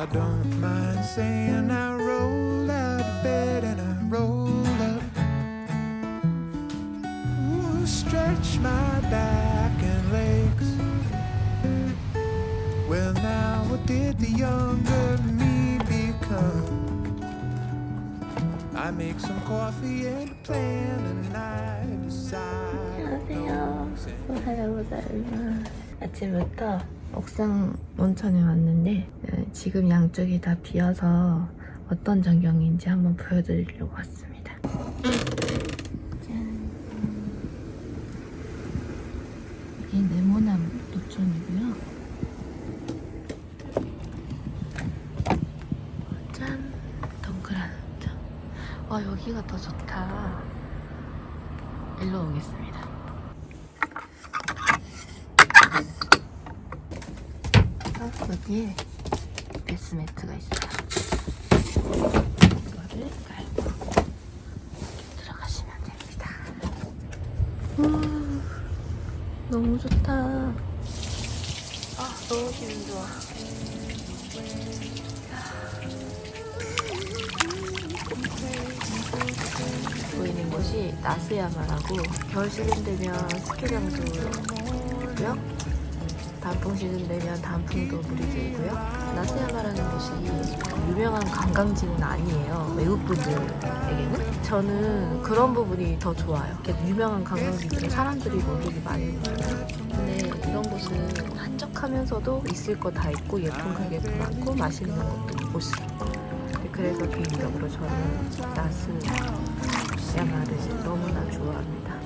I don't mind saying I roll out of bed and I roll up. Ooh, stretch my back and legs. Well, now what did the younger me become? I make some coffee and a plan and I decide. 안녕하세요. 오하라고자이마 아침부터 옥상 온천에 왔는데 어, 지금 양쪽이 다 비어서 어떤 전경인지 한번 보여드리려고 왔습니다. 짠. 여기 네모남 노천이고요. 짠 동그란 온천. 와 여기가 더 좋다. 일로 오겠습니다. 여기에 베스 매트가 있어요. 이거를 깔고 들어가시면 됩니다. 우, 너무 좋다. 아, 너무 기분 좋아. 보이는 곳이 나스야마라고 겨울 시즌 되면 스키장도 있고요. 단풍 시즌 되면 단풍도 물이 들고요. 나스야마라는 곳이 유명한 관광지는 아니에요. 외국 분들에게는. 저는 그런 부분이 더 좋아요. 유명한 관광지들은 사람들이 많이 오잖아요. 근데 이런 곳은 한적하면서도 있을 거 다 있고 예쁜 가게도 많고 맛있는 것도 볼 수 있고. 그래서 개인적으로 저는 나스 야마를 너무나 좋아합니다.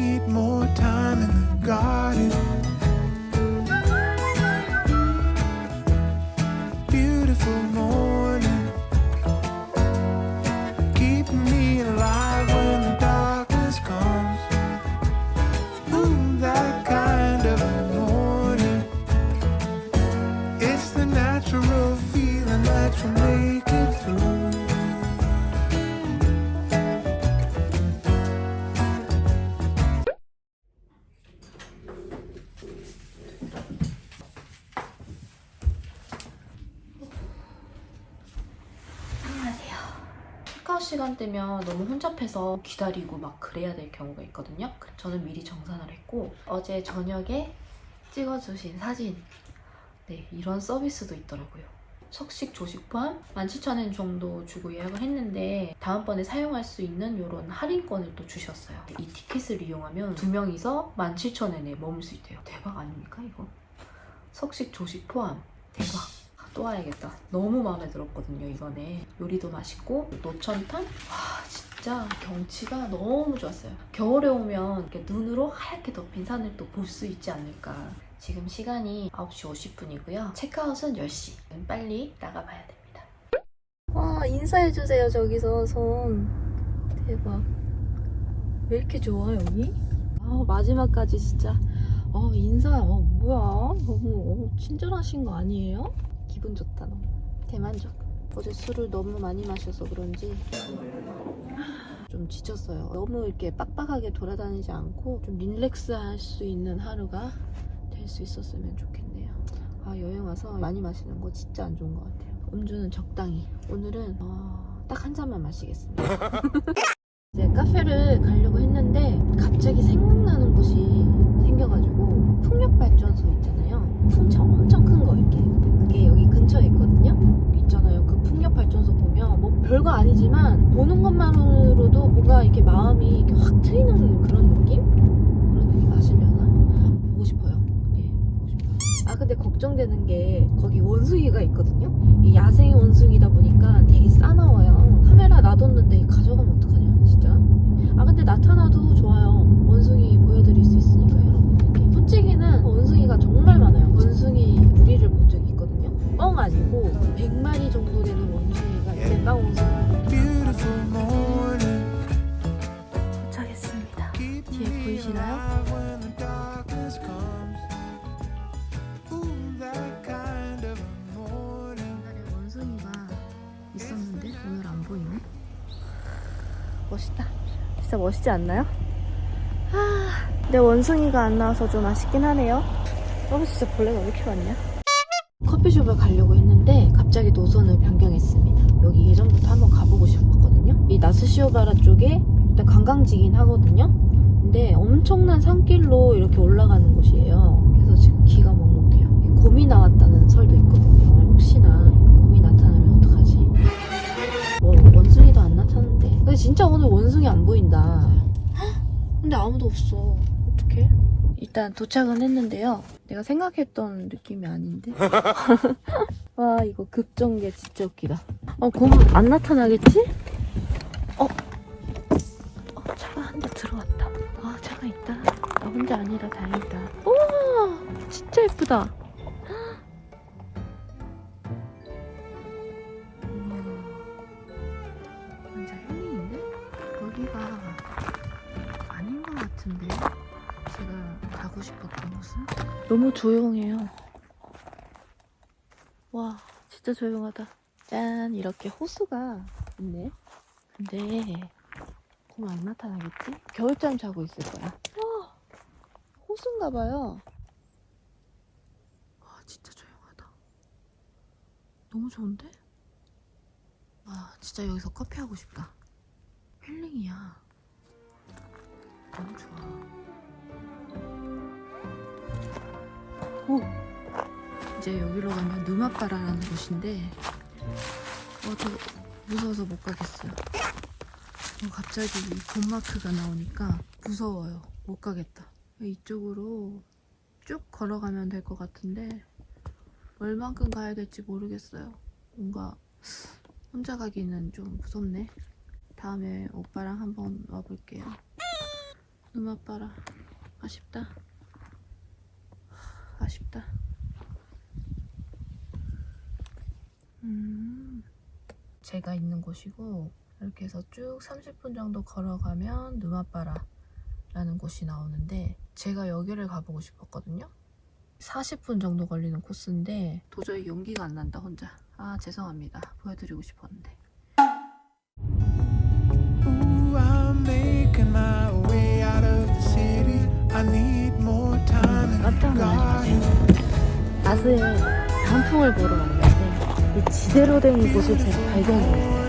체크아웃 시간 되면 너무 혼잡해서 기다리고 막 그래야 될 경우가 있거든요. 저는 미리 정산을 했고 어제 저녁에 찍어주신 사진 네 이런 서비스도 있더라고요. 석식 조식 포함 17,000엔 정도 주고 예약을 했는데 다음번에 사용할 수 있는 이런 할인권을 또 주셨어요. 이 티켓을 이용하면 두 명이서 17,000엔에 머물 수 있대요. 대박 아닙니까 이거? 석식 조식 포함 대박. 아, 또 와야겠다. 너무 마음에 들었거든요, 이번에. 요리도 맛있고, 노천탕? 와, 진짜 경치가 너무 좋았어요. 겨울에 오면 이렇게 눈으로 하얗게 덮인 산을 또 볼 수 있지 않을까. 지금 시간이 9시 50분이고요. 체크아웃은 10시. 빨리 나가봐야 됩니다. 와, 인사해주세요, 저기서 손. 대박. 왜 이렇게 좋아, 여기? 아, 마지막까지 진짜. 어, 인사, 어, 뭐야. 너무 어, 친절하신 거 아니에요? 기분 좋다, 너무. 대만족. 어제 술을 너무 많이 마셔서 그런지 좀 지쳤어요. 너무 이렇게 빡빡하게 돌아다니지 않고 좀 릴렉스 할 수 있는 하루가 될 수 있었으면 좋겠네요. 아, 여행 와서 많이 마시는 거 진짜 안 좋은 것 같아요. 음주는 적당히. 오늘은 어, 딱한 잔만 마시겠습니다. 이제 카페를 가려고 했는데 갑자기 생각나는 곳이 생겨가지고 풍력발전소 있잖아요. 풍차 엄청 큰 거 이렇게 그게 여기 근처에 있거든요. 있잖아요. 그 풍력 발전소 보면 뭐 별거 아니지만 보는 것만으로도 뭔가 이렇게 마음이 이렇게 확 트이는 그런 느낌? 그런 느낌 아시려나? 보고 싶어요. 네, 보고 싶어요. 아 근데 걱정되는 게 거기 원숭이가 있거든요. 이 야생 원숭이다 보니까 되게 싸나워요. 카메라 놔뒀는데 가져가면 어떡하냐, 진짜. 아 근데 나타나도 좋아요. 원숭이 보여드릴 수 있으니까 여러분들께. 솔직히는 원숭이가 정말 많아요. 원숭이 무리를 본 적이 있거든요. 뻥 아니고 100마리 정도 되는 원숭이가 대빵 원숭이. 도착했습니다. 뒤에 보이시나요? 옛날에 원숭이가 있었는데 오늘 안 보이네. 멋있다. 진짜 멋있지 않나요? 하, 내 원숭이가 안 나와서 좀 아쉽긴 하네요. 어, 진짜 벌레가 왜 이렇게 많냐? 커피숍을 가려고 했는데 갑자기 노선을 변경했습니다. 여기 예전부터 한번 가보고 싶었거든요. 이 나스시오바라 쪽에 일단 관광지긴 하거든요. 근데 엄청난 산길로 이렇게 올라가는 곳이에요. 그래서 지금 기가 먹먹해요. 곰이 나왔다는 설도 있거든요. 혹시나 곰이 나타나면 어떡하지? 뭐 원숭이도 안 나타났는데. 근데 진짜 오늘 원숭이 안 보인다. 근데 아무도 없어. 일단 도착은 했는데요. 내가 생각했던 느낌이 아닌데. 와 이거 급정게 진짜 웃기다. 어곰안 나타나겠지? 어? 어 차가 한 대 들어왔다. 아 차가 있다. 나 혼자 아니라 다행이다. 우와 진짜 예쁘다. 완전 힐링인데? 여기가 아닌 것 같은데 제 가 가고 싶었던 곳은 너무 조용해요. 와 진짜 조용하다. 짠 이렇게 호수가 있네. 근데 곰안 나타나겠지? 겨울잠 자고 있을 거야. 와 호수인가 봐요. 와 진짜 조용하다. 너무 좋은데? 와 진짜 여기서 커피 하고 싶다. 힐링이야. 너무 좋아. 오! 이제 여기로 가면 누마빠라라는 곳인데, 어, 저 무서워서 못 가겠어요. 어, 갑자기 이 곰마크가 나오니까 무서워요. 못 가겠다. 이쪽으로 쭉 걸어가면 될 것 같은데, 얼만큼 가야 될지 모르겠어요. 뭔가 혼자 가기는 좀 무섭네. 다음에 오빠랑 한번 와볼게요. 누마빠라. 아쉽다. 아쉽다. 음. 제가 있는 곳이고 이렇게 해서 쭉 30분 정도 걸어가면 누마빠라 라는 곳이 나오는데 제가 여기를 가보고 싶었거든요. 40분 정도 걸리는 코스인데 도저히 용기가 안 난다 혼자. 아 죄송합니다. 보여드리고 싶었는데. Ooh, 낯을 단풍을 보러 왔는데 이 지대로 된 곳을 제가 발견했어요.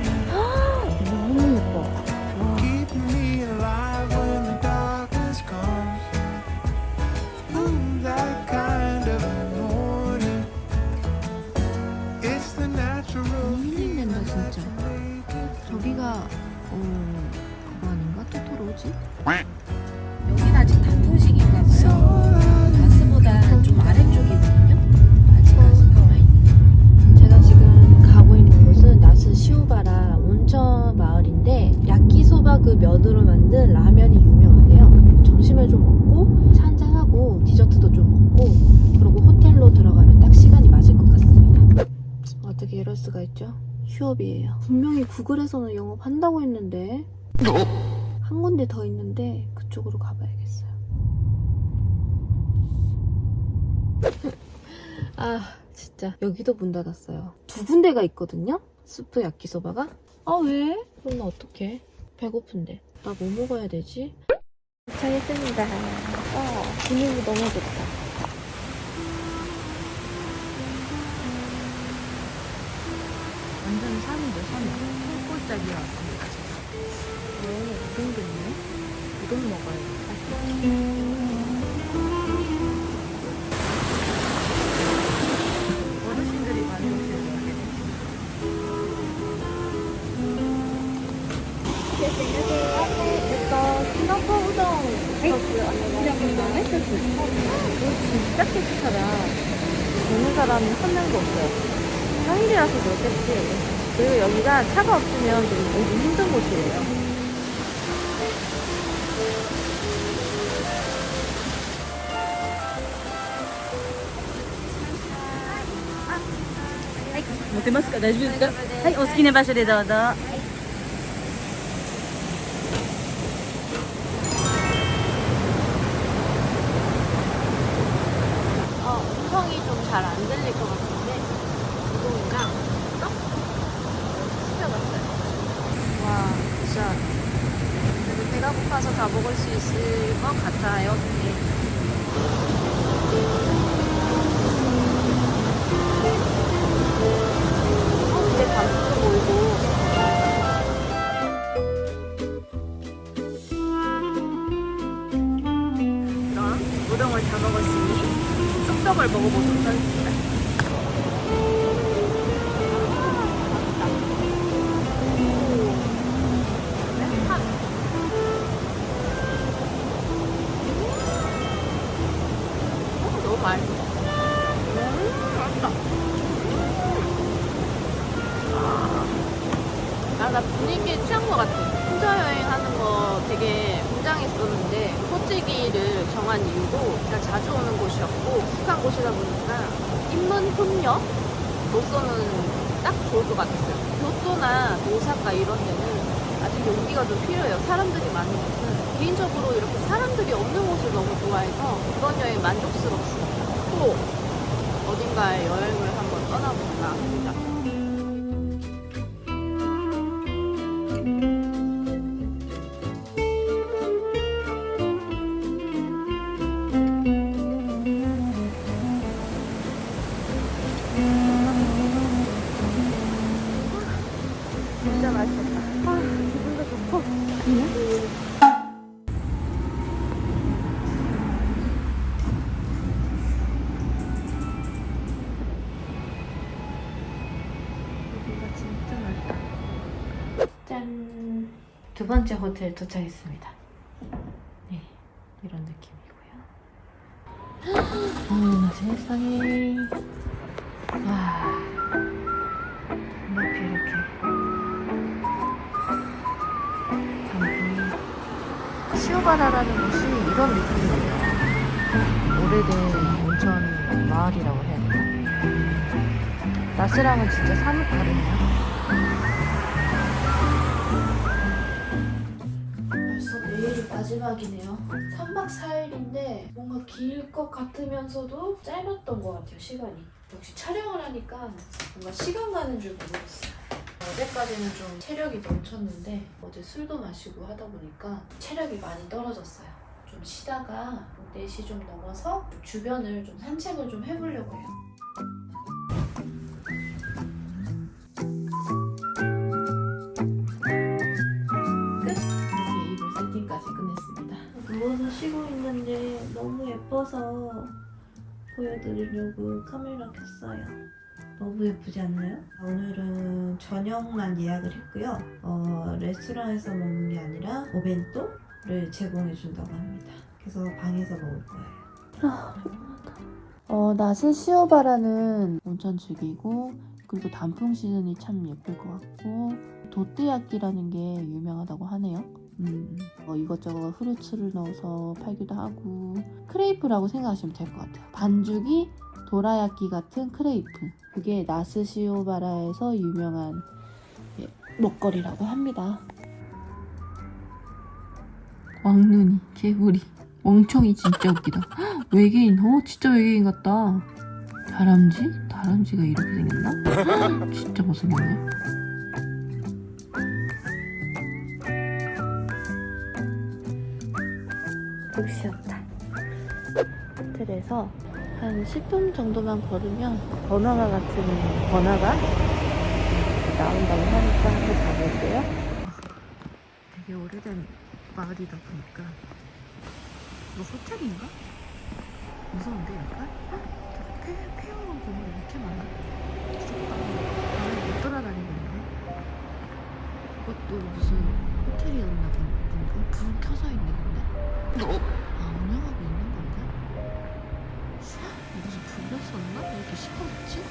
구글에서는 영업한다고 했는데 한 군데 더 있는데 그쪽으로 가봐야겠어요. 아 진짜 여기도 문 닫았어요. 두 군데가 있거든요. 스프 야끼소바가. 아 왜? 그럼 나 어떡해? 배고픈데. 나 뭐 먹어야 되지? 도착했습니다. 어, 분위기 너무 좋다. 산골짜기에 왔습니다, 지금. 오, 우동도 있네. 우동 먹어야겠다. 어르신들이 많이 오시는 것 같아요. 이거 키노코 우동 안녕하세요. 진짜 깨끗하다. 보는 사람이 한 명도 없어요. 평일이라서 그렇겠지. 그리고 여기가 차가 없으면 좀 오기 힘든 곳이에요. 아, 持てますか大丈夫ですかはい、お好きな場所でどうぞ。 있을 것 같아요. 네. 어. 그럼 우동을 다 먹었으니 쑥떡을 먹어보도록 하겠습니다. 좋을 것 같았어요. 교토나 오사카 이런 데는 아직 용기가 좀 필요해요. 사람들이 많은 곳은 개인적으로 이렇게 사람들이 없는 곳을 너무 좋아해서 이번 여행 만족스럽습니다. 또 어딘가에 여행을 한번 떠나볼까 합니다. 여기가 진짜 넓다. 짠! 두 번째 호텔 도착했습니다. 네, 이런 느낌이고요. 어머나 세상에. 시오바라라는 곳이 이런 느낌이에요. 오래된 온천 마을이라고 해야 되나? 나스랑은 진짜 사뭇 다르네요. 벌써 내일이 마지막이네요. 3박 4일인데 뭔가 길 것 같으면서도 짧았던 것 같아요, 시간이. 역시 촬영을 하니까 뭔가 시간 가는 줄 모르겠어요. 어제까지는 좀 체력이 넘쳤는데 어제 술도 마시고 하다 보니까 체력이 많이 떨어졌어요. 좀 쉬다가 4시 좀 넘어서 주변을 좀 산책을 좀 해보려고 해요. 끝! 이렇게 이불 세팅까지 끝냈습니다. 누워서 쉬고 있는데 너무 예뻐서 보여드리려고 카메라 켰어요. 너무 예쁘지 않나요? 오늘은 저녁만 예약을 했고요. 어, 레스토랑에서 먹는 게 아니라 오벤토를 제공해 준다고 합니다. 그래서 방에서 먹을 거예요. 아, 피곤하다. 어, 나스 시오바라는 온천축이고 그리고 단풍 시즌이 참 예쁠 것 같고 도떼야끼라는 게 유명하다고 하네요. 음, 뭐 이것저것 후르츠를 넣어서 팔기도 하고 크레이프라고 생각하시면 될 것 같아요. 반죽이 도라야끼 같은 크레이프. 그게 나스시오바라에서 유명한 예, 먹거리라고 합니다. 왕눈이, 개구리, 멍청이 진짜 웃기다. 헉, 외계인, 어 진짜 외계인 같다. 다람쥐? 다람쥐가 이렇게 생겼나? 헉, 진짜 못생겼네. 푹 쉬었다. 호텔에서 한 10분 정도만 걸으면 번화가 같은 번화가 나온다고 하니까 한번 가볼게요. 되게 오래된 마을이다 보니까 이거 호텔인가? 무서운데 약간? 헉, 되게 폐, 폐허한 건물이 이렇게 많아. 진짜 못 돌아다니겠네. 이것도 무슨 호텔이었나 본가? 불 켜져 있네 근데? 아 운영하고 있는 건가? 무슨 불렸었나? 왜 이렇게 시끄럽지?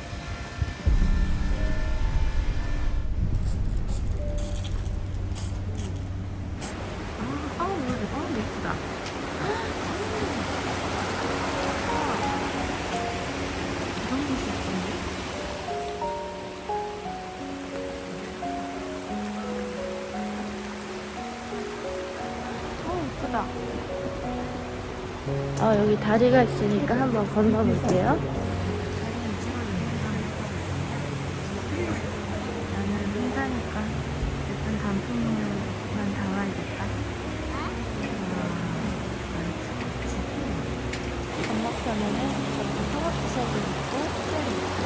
아, 여기 다리가 있으니까 한번 건너볼게요. 나는 혼자니까 일단 단풍만 담아야겠다. 가면은 저렇게 상업시설도 있고 호텔이 있고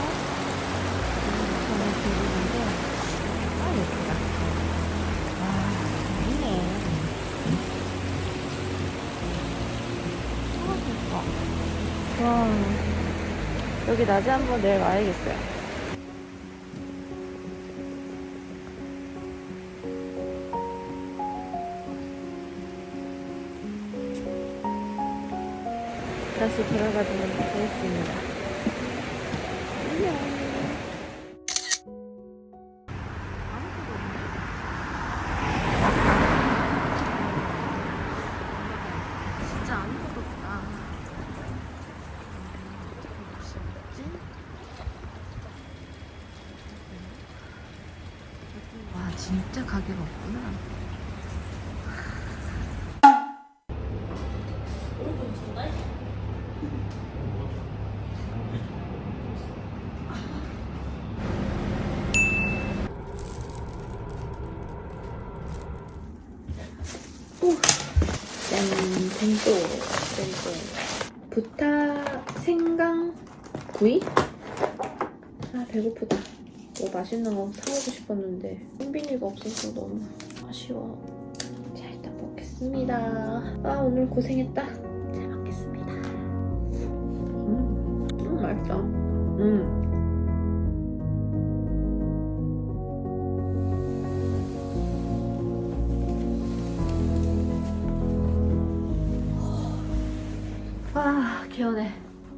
음, 저는 대부분인데 아 예쁘다 와 좋네 아 예뻐 와 여기 낮에 한번 내일 와야겠어요 다시 들어가도록 하겠습니다. 와 진짜 가게가 없구나. 짠, 벤또, 벤또. 부타 생강 구이? 아, 배고프다. 뭐 맛있는 거 사오고 싶었는데, 콤비니가 없어서 너무 아쉬워. 자, 일단 먹겠습니다. 아, 오늘 고생했다. 잘 먹겠습니다. 음, 음 맛있다. 음. 아 개운해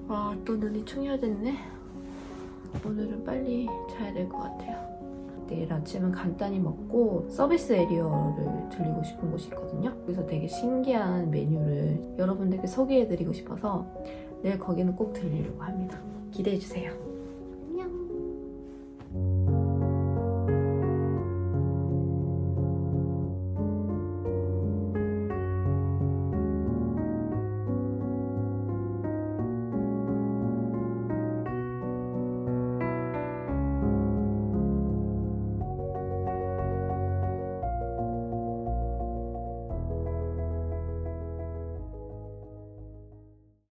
아또 눈이 충혈됐네 오늘은 빨리 자야 될 것 같아요. 내일 아침은 간단히 먹고 서비스 에리어를 들리고 싶은 곳이 있거든요. 그래서 되게 신기한 메뉴를 여러분들께 소개해드리고 싶어서 내일 거기는 꼭 들리려고 합니다. 기대해주세요